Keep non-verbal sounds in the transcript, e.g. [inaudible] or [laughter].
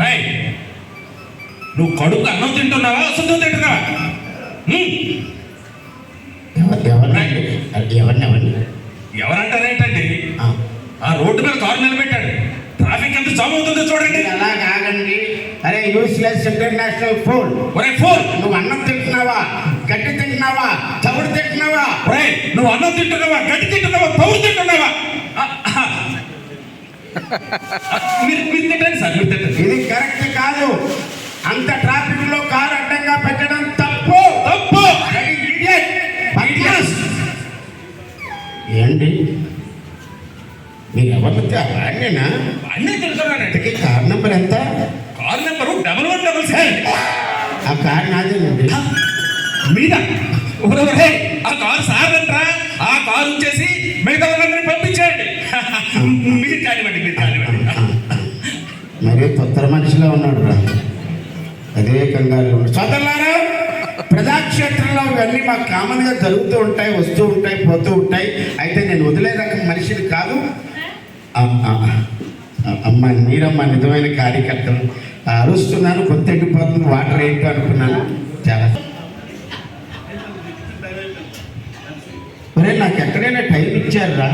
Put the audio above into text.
రై నువ్వు కడుపు అన్నం తింటున్నావా? అసలు తింటున్నావా? ఎవరంటారేంటండి? ఆ, రోడ్డు మీద కారు నిలబెట్టాడు. ట్రాఫిక్ ఎంత జామ్ అవుతుందో చూడండి. అలా కాగండి అరే యూస్లెస్ ఇంటర్నేషనల్ ఫోన్ ఒరే ఫోన్ నువ్వు అన్నం తింటున్నావా? గడ్డి తింటున్నావా? తవుడు తింటున్నావా? ఒరే నువ్వు అన్నం తింటున్నావా? గడ్డి తింటున్నావా? పౌరు తింటున్నావా. మీరు మీరు అంత ట్రాఫిక్లో కారు అడ్డంగా పెట్టడం తప్పు. తప్పు. ఏంటి? మీరు ఎవరు? వాడినా అన్నీ ఇంతకీ కార్ నెంబర్ ఎంత? Car number double one double seven ఆ కార్ నాదేనండి. మీద. ఒరే ఆ కారు సార్ అంటారా ఆ కారు వచ్చేసి మిగతా వాళ్ళందరినీ పంపించేయండి. [laughs] మీరు కానివ్వండి మీరు కానివ్వండి. మరి తొత్తర మనిషిలో ఉన్నాడు రా వివేకంగా సోదరులారా ప్రజాక్షేత్రంలో ఇవన్నీ మాకు కామన్గా జరుగుతూ ఉంటాయి వస్తూ ఉంటాయి పోతూ ఉంటాయి. అయితే నేను వదిలే రకం మనిషిని కాదు. ఆ, అమ్మ మీరమ్మ నిజమైన కార్యకర్తలు. అరుస్తున్నాను కొత్త ఎండిపోతుంది వాటర్ ఏంటో అనుకున్నాను. చాలా. ఒరే నాకు ఎక్కడైనా టైం ఇచ్చారా